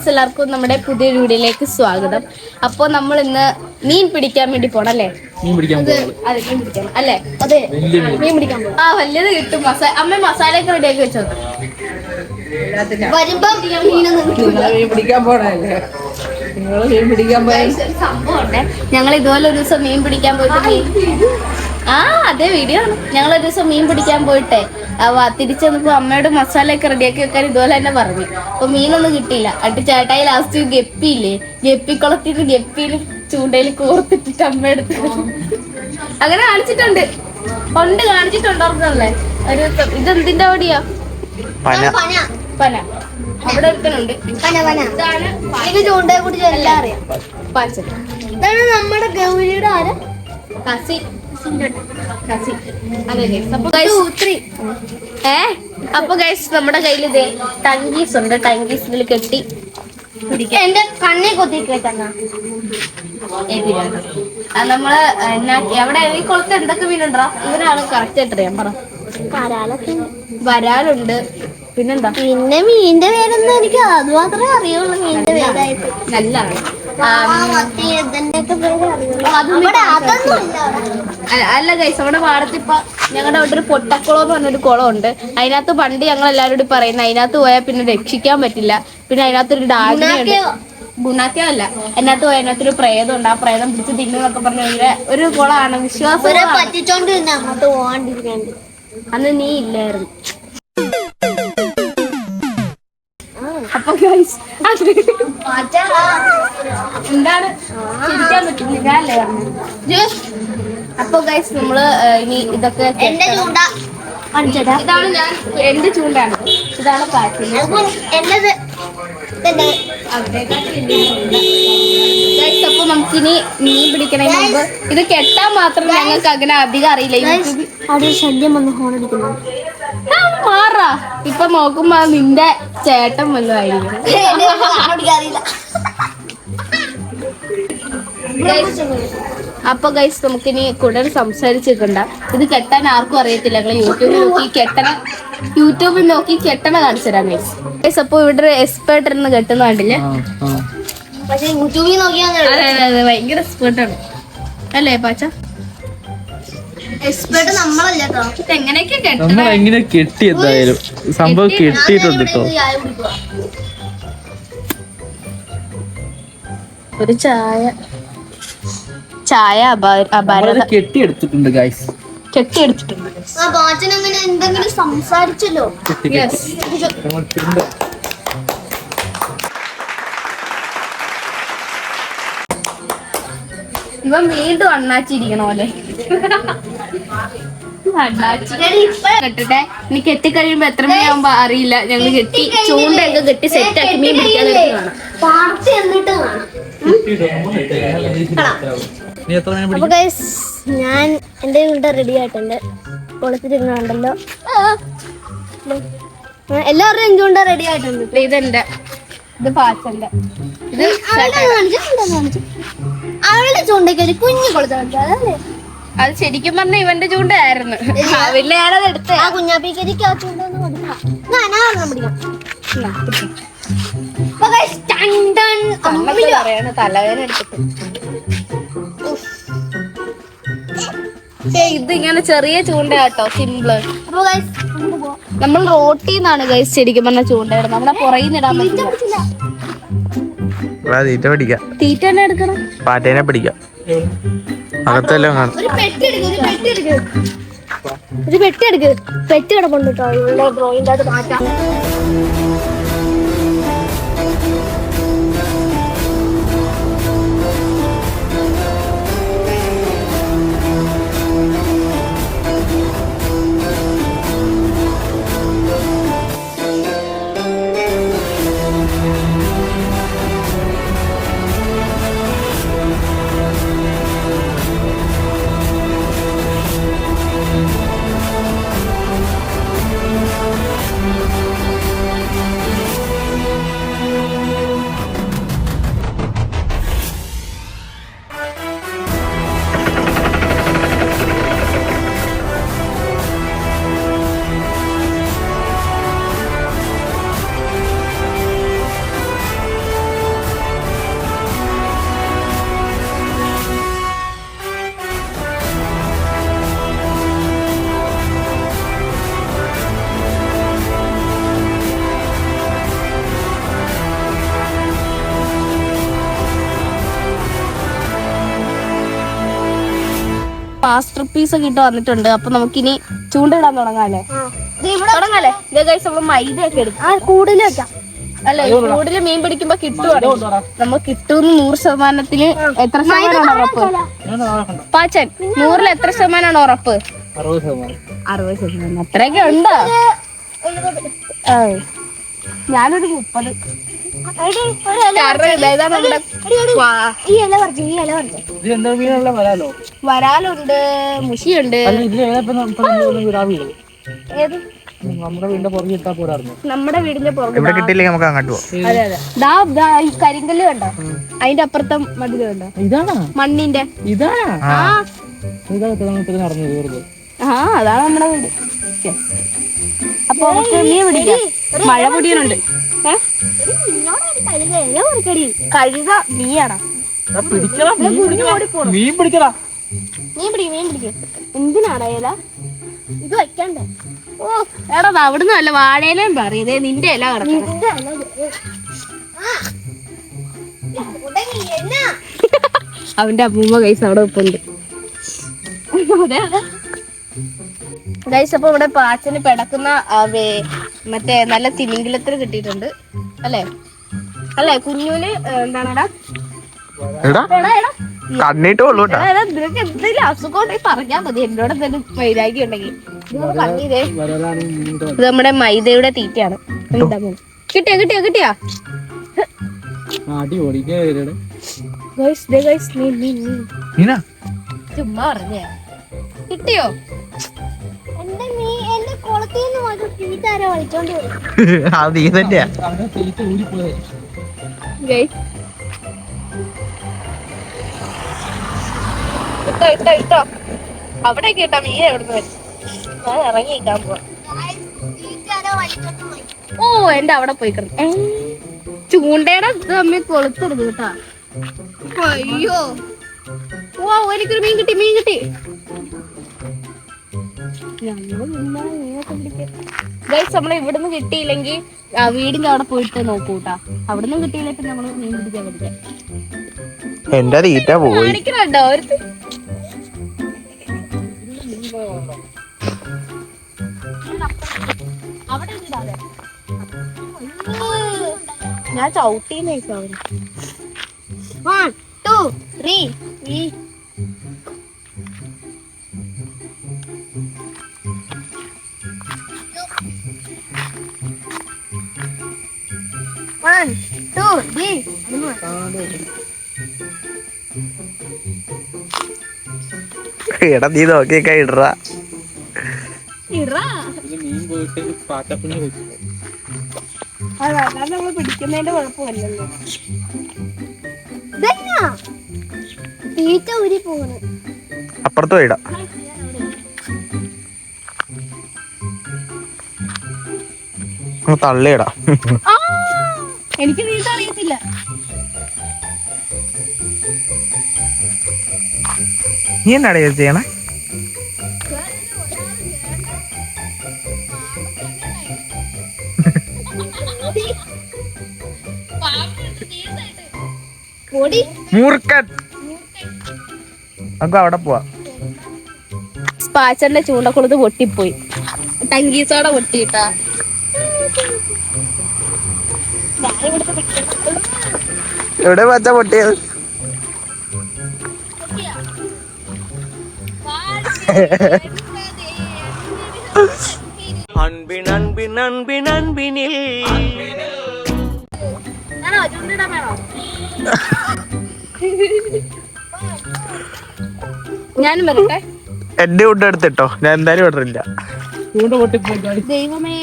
Friends എല്ലാവർക്കും നമ്മുടെ പുതിയ വീഡിയോയിലേക്ക് സ്വാഗതം. അപ്പോ നമ്മൾ ഇന്ന് മീൻ പിടിക്കാൻ വേണ്ടി പോണം അല്ലേ മീൻ പിടിക്കാൻ അതെ മീൻ അല്ലേ? അതെ മീൻ. പിടിക്കാൻ ആ വലിയത് കിട്ടും. മസാല അമ്മ മസാലയൊക്കെ റെഡിയാക്കി വെച്ചോ. വരുമ്പോ മീൻ പിടിക്കാൻ പോണല്ലേ നിങ്ങൾ മീൻ പിടിക്കാൻ പോയ? ഒരു ഞങ്ങൾ ഇതുപോലെ ഒരു ദിവസം മീൻ പിടിക്കാൻ പോയിട്ട് ആ അതെ വീഡിയോ ആണ്. ഞങ്ങൾ ഒരു ദിവസം മീൻ പിടിക്കാൻ പോയിട്ടെ. അവ തിരിച്ചു വന്നപ്പോ അമ്മയോട് മസാലയൊക്കെ റെഡിയാക്കി വെക്കാൻ ഇതുപോലെ തന്നെ പറഞ്ഞു. അപ്പൊ മീനൊന്നും കിട്ടിയില്ല. അട്ട് ചേട്ടായി ലാസ്റ്റ് ഗപ്പിയില്ലേ? ഗപ്പിക്കുളത്തിൽ ഗപ്പിയിൽ ചൂണ്ടയിൽ കോർത്തിട്ടിട്ട് അമ്മ എടുത്തു അങ്ങനെ കാണിച്ചിട്ടുണ്ട്. പണ്ട് കാണിച്ചിട്ടുണ്ട് ഓർമ്മല്ലേ ഒരു ഇതെന്തിന്റെ അവിടെയാ? പന. പന. അവിടെ ഇത് ചൂണ്ടയെ കുറിച്ച് എല്ലാം അറിയാം നമ്മുടെ ഗൗരിയുടെ ആരാ? കസി. ഏ? അപ്പൊ ഗൈസ് നമ്മുടെ കയ്യിൽ ഇതേ ടങ്കീസ് ഉണ്ട്. ടങ്കീസ് ഇതിൽ കെട്ടി എന്റെ കണ്ണി കൊത്തിക്കേട്ടാ കേട്ടാ നമ്മൾ എവിടെ? ഈ കുളത്ത് എന്തൊക്കെ മീനുണ്ടോ? ഇവരാണ് കറക്റ്റ് ആയിട്ട് അറിയാൻ പറ. വരാലുണ്ട്. പിന്നെന്താ? പിന്നെ മീനിന്റെ പേരൊന്നും എനിക്ക് അത് മാത്രമേ അറിയുള്ളൂ മീനിന്റെ പേരായിട്ട്. അല്ല- ഗൈസ് നമ്മുടെ പാടത്ത് ഇപ്പൊ ഞങ്ങളുടെ അവിടെ ഒരു പൊട്ടക്കുളം എന്ന് പറഞ്ഞൊരു കുളം ഉണ്ട് അതിനകത്ത് പണ്ട് ഞങ്ങൾ എല്ലാവരും കൂടി പറയുന്നത് അതിനകത്ത് പോയാൽ പിന്നെ രക്ഷിക്കാൻ പറ്റില്ല. പിന്നെ അതിനകത്ത് ഒരു ഡാഗിനുണ്ട്? ഗുണാക്കയോ? അല്ല അതിനകത്ത് പോയാൽ അതിനകത്ത് ഒരു പ്രേതം ഉണ്ട്. ആ പ്രേതം പിടിച്ച് തിന്നുന്നൊക്കെ പറഞ്ഞ ഒരു കുളമാണ്. വിശ്വാസം അന്ന് നീ ഇല്ലായിരുന്നു. എന്താണ്? ചിരിക്കാൻ പറ്റുന്നില്ല അല്ലേ? പറഞ്ഞത്? അപ്പൊ ഗൈസ് നമ്മൾ ഇനി ഇതൊക്കെ എന്റെ ഇതാണ് ഞാൻ ചൂണ്ടാണ്. ഇതാണ് എന്റേത് Guys, അപ്പൊ നമുക്കിനി മീൻ പിടിക്കണതിന് മുമ്പ് ഇത് കെട്ടാൻ മാത്രം ഞങ്ങൾക്ക് അങ്ങനെ അധികം അറിയില്ല. ശല്യം വന്ന് ഹോൺ അടിക്കുന്നു മാറാ ഇപ്പൊ നോക്കുമ്പോ നിന്റെ ചേട്ടൻ വല്ലതായിരിക്കും അപ്പൊ ഗൈസ് നമുക്കിനി കൂടുതൽ സംസാരിച്ചിട്ടുണ്ട്. ഇത് കെട്ടാൻ ആർക്കും അറിയത്തില്ല. ഞങ്ങൾ യൂട്യൂബിൽ നോക്കി കെട്ടണ യൂട്യൂബിൽ നോക്കി കെട്ടണ കാണിച്ചു തരാം ഗൈസ് ഗൈസ് അപ്പൊ ഇവിടെ ഒരു എക്സ്പേർട്ട് ഇരുന്ന് കെട്ടുന്ന കണ്ടില്ലേ? പക്ഷെ യൂട്യൂബിൽ അതെ ഭയങ്കര എക്സ്പേർട്ടാണ് അല്ലേ പാച്ച? എക്സ്പേർട്ട് നമ്മളല്ല കേട്ടോ ഇത് എങ്ങനെയൊക്കെ നമ്മൾ എങ്ങനെ കെട്ടി എന്തായാലും? സംഭവം കെട്ടിയിട്ടുണ്ട്. കേട്ടോ ഒരു ചായ. ചായ അപാര കെട്ടിയെടുത്തിട്ടുണ്ട് ഗൈസ് കെട്ടിയെടുത്തിട്ടുണ്ട്. ആ അങ്ങനെ എന്തെങ്കിലും സംസാരിച്ചല്ലോ. ഇവൻ വീണ്ടും അണ്ണാച്ചിരിക്കണ പോലെ. അണ്ണാച്ചി. കെട്ടട്ടെ? ഇനി കെട്ടിക്കഴിയുമ്പോ എത്ര മണിയാവുമ്പോ അറിയില്ല. ഞങ്ങൾ കെട്ടി ചൂണ്ടയൊക്കെ കെട്ടി സെറ്റ് ആക്കി മീൻ ഞാൻ എന്റെ വീട്ടിൽ റെഡി ആയിട്ടുണ്ട്. പൊളിച്ചിരുന്നുണ്ടല്ലോ എല്ലാവരും എന്റെ കൊണ്ട് റെഡി ആയിട്ടുണ്ട്. ഇതെന്റെ. ഇത് പാച്ചന്റെ. ഇത് അവളുടെ കാണിച്ചു, അവളുടെ ചൂണ്ടയ്ക്ക് ഒരു കുഞ്ഞു അതല്ലേ? അത് ശരിക്കും പറഞ്ഞ ഇവന്റെ ചൂണ്ടയായിരുന്നു. പിന്നെ ഞാനത് എടുത്ത ആ കുഞ്ഞാപ്പിക്കരിക്ക് ആ ചൂണ്ട ഒന്ന് കൊടുക്കാം. ഞാൻ ഞാൻ ഒരെണ്ണം പിടിക്കാം അപ്പൊ guys, ടൺ ടൺ. അമ്പിളി. പറയാണ് തലവേദന എടുത്തിട്ട്. ഏയ്, ഇത് ഇങ്ങനെ ചെറിയ ചൂണ്ട കേട്ടോ സിമ്പിൾ അപ്പൊ guys, നമുക്ക് പോവാം. നമ്മൾ റോട്ടിൽ നിന്നാണ് ഗൈസ് ശരിക്കും പറഞ്ഞ ചൂണ്ടയിടുന്നത്. നമ്മളെ പുറകിൽ നിന്ന് ഇടാൻ പറ്റില്ല. പറ്റില്ല. തീറ്റ പിടിക്കാം. തീറ്റ തന്നെ എടുക്കണം. പാറ്റേനെ പിടിക്കാം. അകത്തെല്ലാം കാണും. ഒരു പെട്ടി എടുക്ക് ഒരു പെട്ടി എടുക്ക്. ഒരു പെട്ടി എടുക്ക്. പെട്ടി കിടപ്പുണ്ട് കേട്ടോ. ഇവിടെ ഡ്രോയിന്റെ അത് മാറ്റാം. മാസ്റ്റർ പീസ് ഒക്കെ ഇട്ട് വന്നിട്ടുണ്ട്. അപ്പൊ നമുക്കിനി ചൂണ്ടയിടാൻ തുടങ്ങാല്ലേ? തുടങ്ങാല്ലേ? ഇതേ കഴിച്ച് നമ്മൾ മൈദ ഒക്കെ എടുക്കും കൂടുതൽ വെക്കാം. അല്ലെ കൂടുതൽ മീൻ പിടിക്കുമ്പോ കിട്ടുവാണ്. നമ്മൾ കിട്ടുന്ന നൂറ് ശതമാനത്തിൽ എത്ര ശതമാനമാണ് ഉറപ്പ്? പാച്ചൻ നൂറിൽ എത്ര ശതമാനമാണ് ഉറപ്പ്? അറുപത് ശതമാനം. അത്രയൊക്കെ ഉണ്ടോ. ഞാനൊരു മുപ്പത്. വരാലുണ്ട് മുഷിയുണ്ട്. അല്ല ഇതിൽ ഏതപ്പം നമ്മൾ വിടാവില്ല ഏത്? നമ്മുടെ വീടിന്റെ പുറകെ ഇട്ടാ പോരായിരുന്നു. നമ്മുടെ വീടിന്റെ പുറകെ. ഇവിടെ കിട്ടിയില്ലെങ്കിൽ നമുക്ക് അങ്ങോട്ട് പോവാം. അതെ അതെ. ദാ ഈ കരിങ്കല്ല് കണ്ടോ? അതിന്റെ അപ്പുറത്തെ മതിൽ കണ്ടോ? ഇതാണോ? മണ്ണിന്റെ. ഇതാണോ? ആ. ഇതാ നടന്നത് വെറുതെ ആ അതാണ് നമ്മുടെ വീട്. അപ്പൊ നമുക്ക് മീൻ പിടിക്കാം. മഴ പൊടിയുന്നുണ്ട് ഏ? നിന്നോടൊരു കഴുക മീൻ പിടിക്കടാ. മീൻ പിടിക്കടാ. മീൻ പിടിക്കും മീൻ പിടിക്കും. എന്തിനാടാ ഇല? ഇത് വെക്കണ്ടേ ഓ എടാ അവിടുന്ന് അല്ല വാഴയിലേം പറയതേ നിന്റെ ഇല? അവന്റെ അമ്മൂമ്മ കൈസ് അവിടെ ഉപ്പുണ്ട് ഗൈസ് അപ്പൊ ഇവിടെ പാച്ചന് പിടക്കുന്ന മറ്റേ നല്ല തിമിംഗിലത്തിൽ കിട്ടിയിട്ടുണ്ട്. അല്ലേ? അല്ലേ കുഞ്ഞൂൽ എന്താണെടാ? എടാ കൊള്ളു നിനക്ക് എന്തെങ്കിലും അസുഖം ഉണ്ടെങ്കിൽ പറഞ്ഞാൽ മതി. എന്നോട് എന്തെങ്കിലും വൈരാഗ്യം ഉണ്ടെങ്കിൽ ഇത് നമ്മുടെ മൈദയുടെ തീറ്റയാണ്. കിട്ടിയോ കിട്ടിയോ കിട്ടിയോ? ചുമ്മാ പറഞ്ഞേ. കിട്ടിയോ? അത് നീ തന്നെയാ. അവിടെ തീറ്റ ഊരിപ്പോയത് ഗൈസ്. ഇട്ടോ ഇട്ടോ ഇട്ടോ. അവിടെ കേട്ടാ മീൻ ഞാൻ ഇറങ്ങി നിൽക്കാൻ പോവാ. ഓ എന്റെ അവിടെ പോയി കിടന്നു. ചൂണ്ടയുടെ തമ്മിൽ കൊളുത്തരുത് കേട്ടാ. അയ്യോ. ഓ എനിക്കൊരു മീൻ കിട്ടി മീൻ കിട്ടി. ഗൈസ് നമ്മൾ ഇവിടുന്ന് കിട്ടിയില്ലെങ്കിൽ വീടിന്റെ അവിടെ പോയിട്ട് നോക്കൂ കേട്ടാ അവിടുന്ന് കിട്ടിയില്ലെങ്കിൽ പിന്നെ നമ്മൾ മീൻ പിടിക്കാൻ പഠിക്കാം എന്റെ തീറ്റ പോയി. കാണിക്കണുണ്ടോ ഇടാതെ ഞാൻ ചവിട്ടീന്ന് അവന് വൺ ടു ത്രീ എടാ നീ നോക്കിയൊക്കെ ഇടറ. ഇറാ മീൻ പോയിട്ട് എനിക്ക് വെച്ചു നീ എന്നാണ് ഇത് ചെയ്യണേ? മൂർക്കൻ നമുക്ക് അവിടെ പോവാ. സ്പാച്ചറിന്റെ ചൂണ്ടക്കുളത്ത് പൊട്ടിപ്പോയി. ടങ്കീസോടെ പൊട്ടിയിട്ടാ. എവിടെ പച്ച പൊട്ടിയത്? ഞാനും വരട്ടെ. എന്റെ കൊണ്ട് എടുത്തിട്ടോ? ഞാൻ എന്തായാലും ഇടറില്ല. ദൈവമേ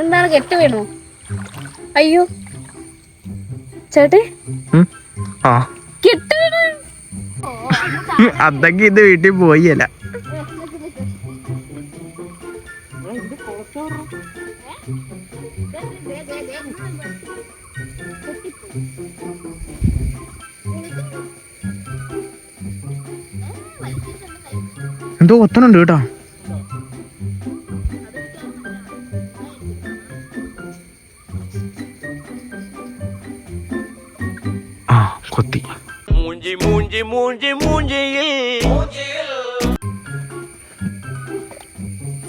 എന്താണ് കെട്ട് വീണോ? അയ്യോ. ചേട്ടേ ആ. കെട്ട് വീണു? അതൊക്കെ ഇത് വീട്ടിൽ പോയില്ല എന്തോ ഒത്തനുണ്ട് കേട്ടോ.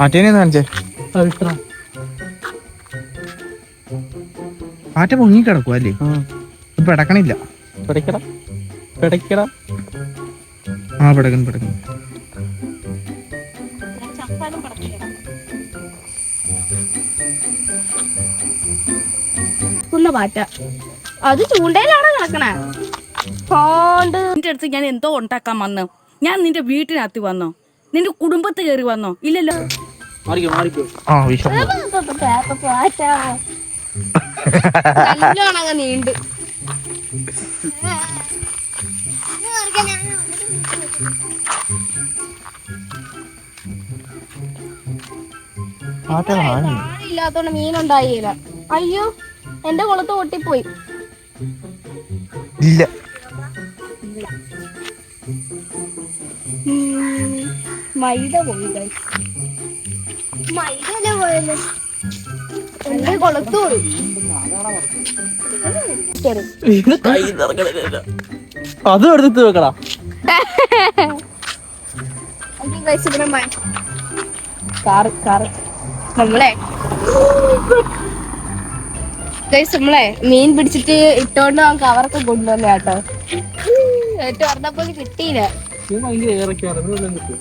മാറ്റേനെ കാണിച്ചേ. പാറ്റ പൊങ്ങി കിടക്കും അല്ലേ? ഇപ്പൊ ഇടക്കണില്ല ആ പിടക്കൻ പിടക്കൻ പാറ്റ അത് ചൂണ്ടയിലാണോ കിടക്കണേണ്ട് നിന്റെ അടുത്ത് ഞാൻ എന്തോ ഉണ്ടാക്കാൻ വന്നു. ഞാൻ നിന്റെ വീട്ടിനകത്ത് വന്നോ. നിന്റെ കുടുംബത്ത് കയറി വന്നോ. ഇല്ലല്ലോ. ആ വിഷം നീണ്ട്. ഇല്ലാത്തോണ്ട് മീനുണ്ടായില്ല. അയ്യോ എന്റെ കുളത്ത് പൊട്ടിപ്പോയി. ഇല്ല. മൈദ പോയി എന്റെ കുളത്ത്. പോയി അതും എടുത്ത് വെക്കടാ. നമ്മളെ. നമ്മളെ മീൻ പിടിച്ചിട്ട് ഇട്ടോണ്ട് നമുക്ക് അവർക്ക് കൊണ്ടുവന്ന കേട്ടോ എന്നിട്ട് പറഞ്ഞപ്പോ കിട്ടിയില്ല. ഇത് ഭയങ്കര ഏറൊക്കെയാണ് ഇതൊന്നും കിട്ടും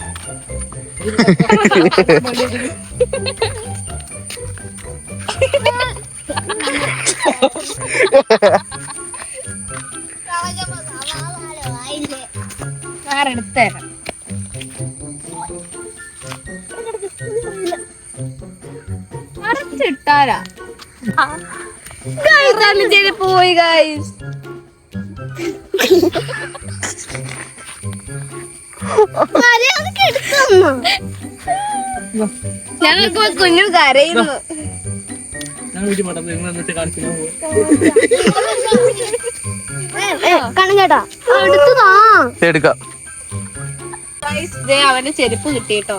വേറെ എടുത്തേരാം മറച്ചിട്ടാരാ പോയി ഗൈസ് ഞങ്ങൾക്ക് കുഞ്ഞു കരയുന്നു. ചേട്ടാ എടുത്തതാ എടുക്കാം. അവന്റെ ചെരുപ്പ് കിട്ടിട്ടോ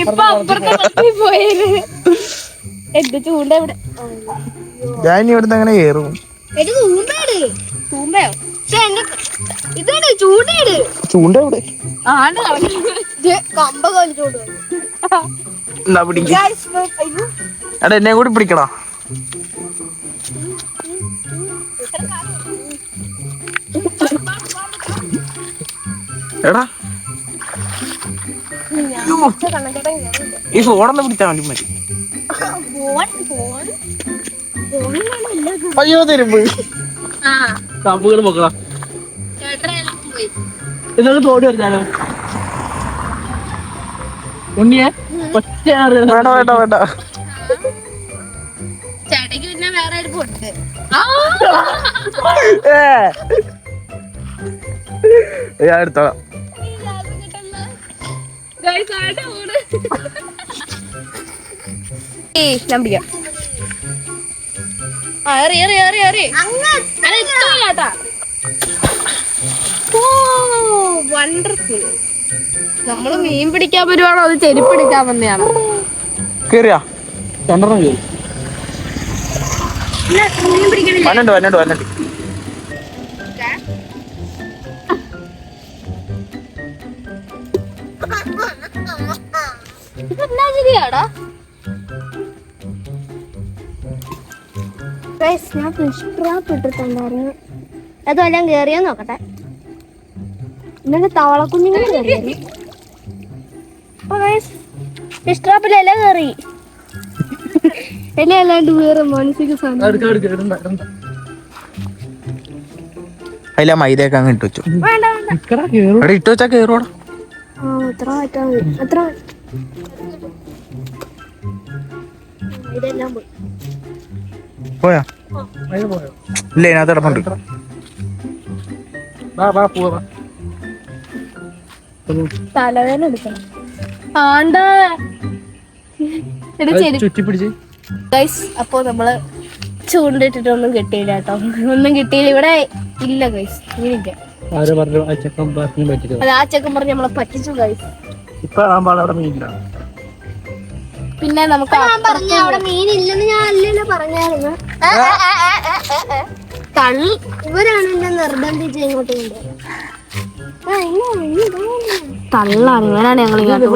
ഇപ്പൊ അപ്പുറത്തെ പോയത് എന്ത് ചൂണ്ട ഇവിടെ? ഞാൻ ഇവിടുന്ന് അങ്ങനെ കയറും തൂമ്പയോ? പക്ഷെ എന്റെ ചൂണ്ട എന്നാ പിടിക്ക. എടാ എന്നെ കൂടി പിടിക്കടാ. എടാ. ഈ ഫോണൊന്നും പിടിച്ചാ മതി മതി. അയ്യോ തരുമ്പ്. ആ. കമ്പുകൾ പോയി ഇതൊക്കെ തോടി വരുന്നാലോ ഉണ്ണിയെ ഒറ്റ വേണ്ട വേണ്ട വേണ്ട. ചേട്ടയ്ക്ക് പിന്നെ വേറെ ഒരു പൊട്ട്. ഞാൻ എടുത്തോളാം. ഞാൻ പിടിക്കാം. ആ എറി എറി എറി എറി. ഇത്ര ചേട്ടാ ഓ വണ്ടർഫുൾ നമ്മൾ മീൻ പിടിക്കാൻ വരുവാണോ അത് ചെരുപ്പ് എടുക്കാൻ വന്നെയാണോ? കേറിയാ. രണ്ടെണ്ണം കേറി. ഞാൻ ഫിഷ് ട്രാപ്പ് ഇട്ടിട്ടുണ്ടായിരുന്നു. അതെല്ലാം കേറിയോ നോക്കട്ടെ. എന്നിട്ട് തവളക്കുഞ്ഞുങ്ങൾ കയറി. ഫിഷ് ട്രാപ്പിലെല്ലാം കയറി? എല്ലാം അല്ലാണ്ട് വേറെ മാനസിക സാധനം അതിലാ മൈദയൊക്കെ അങ്ങ് ഇട്ട് വെച്ചു. വേണ്ട വേണ്ട. ഇക്കടാ കേറും. എടാ ഇട്ട് വെച്ചാ കേറുവാടാ പോയി. ഇല്ല ഇതിനകത്ത് കിടപ്പുണ്ട്. വാ വാ പോവാ തലവേദന എടുക്കണം ആണ്ട ഗൈസ് അപ്പോ നമ്മൾ ചൂണ്ടിട്ടിട്ടൊന്നും കിട്ടിയില്ല കേട്ടോ. ഒന്നും കിട്ടിയില്ല. ഇവിടെ ഇല്ല ഗൈസ് ഇല്ല ആരോ പറഞ്ഞു ആ ചെക്കൻ പറഞ്ഞു പറ്റില്ല അത് ആ ചെക്കൻ പറഞ്ഞ് നമ്മളെ പറ്റിച്ചു ഗൈസ് ഇപ്പൊ ആകുമ്പോൾ അവിടെ മീനില്ല. പിന്നെ നമുക്ക് ഞാൻ പറഞ്ഞ അവിടെ മീനില്ലെന്ന് ഞാൻ അല്ലല്ലോ പറഞ്ഞായിരുന്നു. തള്ളി. ഇവരാണ് എന്നെ നിർബന്ധിച്ച് ഇങ്ങോട്ട് കൊണ്ടുവരുന്നത് തള്ളാണ്. ഞങ്ങൾ ഇങ്ങോട്ട്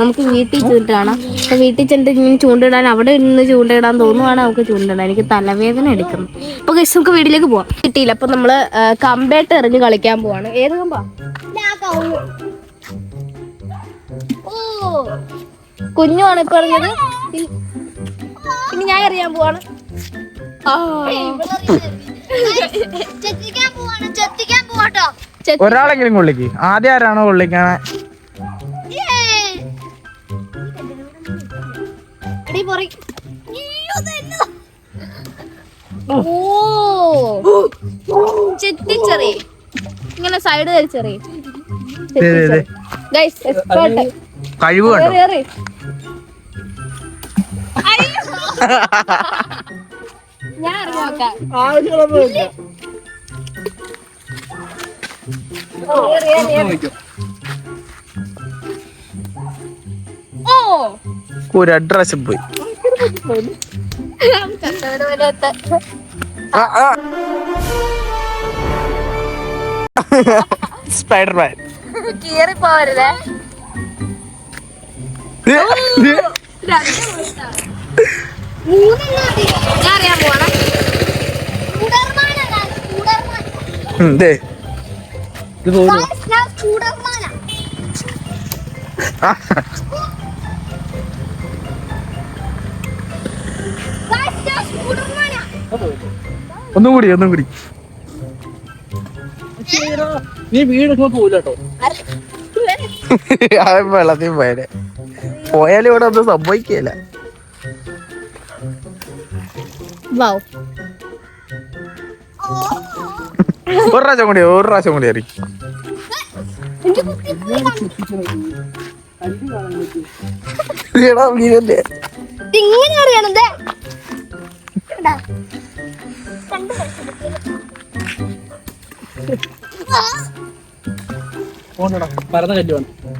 നമുക്ക് വീട്ടിൽ ചൂണ്ടിടാണ്. അപ്പൊ വീട്ടിൽ ചെന്നിട്ട് ഇങ്ങനെ ചൂണ്ടിടാൻ അവിടെ ഇരുന്ന് ചൂണ്ടിടാൻ തോന്നുവാണ് നമുക്ക് ചൂണ്ടിടാൻ. എനിക്ക് തലവേദന എടുക്കുന്നു. അപ്പൊ ഗസ് നമുക്ക് വീട്ടിലേക്ക് പോവാം. കിട്ടിയില്ല. അപ്പൊ നമ്മൾ കമ്പേട്ട് എറിഞ്ഞ് കളിക്കാൻ പോവാണ്. ഏത് കമ്പാ? ഇതാ കൗൾ. ഓ കുഞ്ഞുമാണ് ഇപ്പൊ എറിഞ്ഞത്. ഇനി- ഞാൻ അറിയാൻ പോവാണ്. ആ. ചെത്തിക്കാൻ പോവാണ്. ചത്തിക്കാൻ പോവാട്ടോ. ഒരാളെങ്കിലും കൊള്ളിക്ക്. ആദ്യം ആരാണോ കൊള്ളിക്കാണെ? ചെത്തിച്ചെറി. ഇങ്ങനെ സൈഡ് കഴിവ് ഞാൻ ഇറങ്ങി നോക്കാം. ഒരു അഡ്രസ് പോയി. സ്പൈഡർമാൻ കീറി പോവരുതേ മൂന്നെണ്ണം അറിയാൻ. ദേ. ഇത് പോകുന്നു. ഒന്നും കൂടി ഒന്നും കൂടി. നീ വീടൊക്കെ അവൻ വെള്ളത്തിൽ പോയാലേ. പോയാലും ഇവിടെ ഒന്നും സംഭവിക്കില്ല വൗ. ഒരു പ്രാവശ്യം കൂടി ഒരു പ്രാവശ്യം കൂടി അറി ഇതിങ്ങനെ അറിയണത്.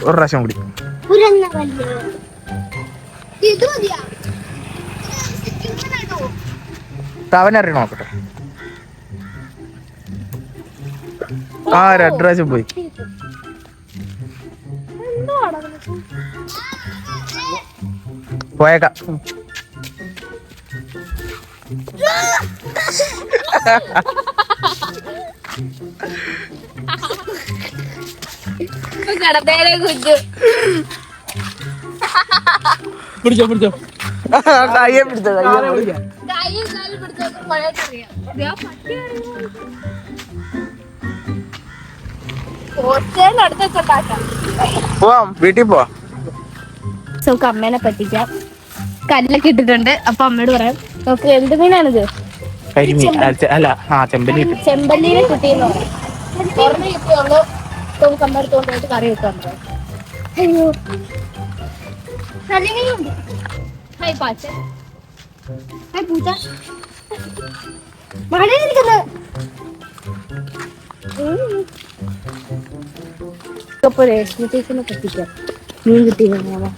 ഒരു പ്രാവശ്യം കൂടി? അവനറിയണ നോക്കട്ടെ. ആ രണ്ട് പ്രാവശ്യം പോയി. പോയേക്കാം. കടത്തേരെ കുഞ്ഞു പിടിച്ചോ പിടിച്ചോ. കയ്യെ പിടിച്ചോ കയ്യെ പിടിച്ചോ. കയ്യും കാലും പോവാം. വീട്ടിൽ പോവാം. നമുക്ക് അമ്മേനെ പറ്റിക്കാം. കല്ലൊക്കെ ഇട്ടിട്ടുണ്ട്. അപ്പൊ അമ്മയോട് പറയാം. നമുക്ക് എന്ത് മീനാണിത്? കരിമീൻ. അല്ല ആ ചെമ്പല്ലി ചെമ്പല്ലിനെ കിട്ടിയെന്ന്? നമുക്ക് അമ്മ എടുത്തോണ്ട് പോയിട്ട് കറി വെക്കാൻ പാച്ച ഹായ് പൂച്ച. അപ്പൊ രേഷ്മ ചേച്ചിനെ പറ്റിക്കാം. മീൻ കിട്ടിയതാണ്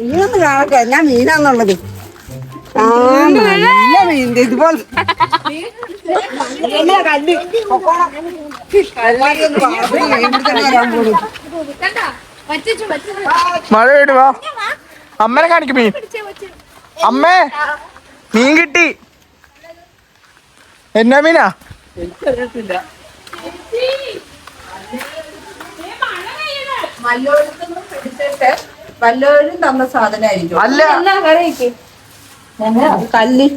ഇങ്ങനൊന്നും കാണട്ടെ ഞാൻ മീനാന്നുള്ളത്. നല്ല ഇതുപോലെ. മഴ വാ അമ്മനെ കാണിക്കും മീൻ. അമ്മേ മീൻ കിട്ടി. എന്നാ മീനാ? വല്ലോരും തന്ന സാധനമായിരിക്കും. അല്ല. കല്ല്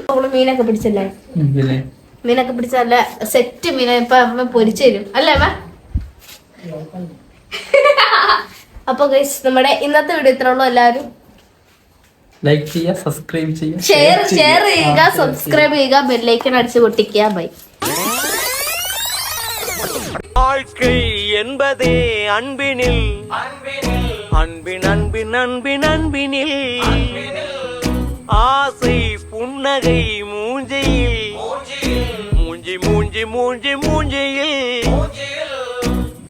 നമ്മള് മീനൊക്കെ പിടിച്ചല്ലേ മീനൊക്കെ പിടിച്ച നല്ല സെറ്റ് മീന ഇപ്പൊ അമ്മ പൊരിച്ചു തരും അല്ലേ അമ്മ അപ്പൊ ഗൈസ് നമ്മുടെ ഇന്നത്തെ വീഡിയോ ഇത്ര ഉള്ളൂ എല്ലാവരും ലൈക്ക് ചെയ്യുക സബ്സ്ക്രൈബ് ചെയ്യുക ഷെയർ ഷെയർ ചെയ്യുക സബ്സ്ക്രൈബ് ചെയ്യുക ബെല്ലൈക്കൺ അടിച്ച് പൊട്ടിക്കുക ബൈ வாழ்க்கை என்பதே அன்பினில் அன்பின் அன்பின் அன்பின் அன்பினில் ஆசை புன்னகை மூஞ்சையில் மூஞ்சி மூஞ்சி மூஞ்சி மூஞ்சியில்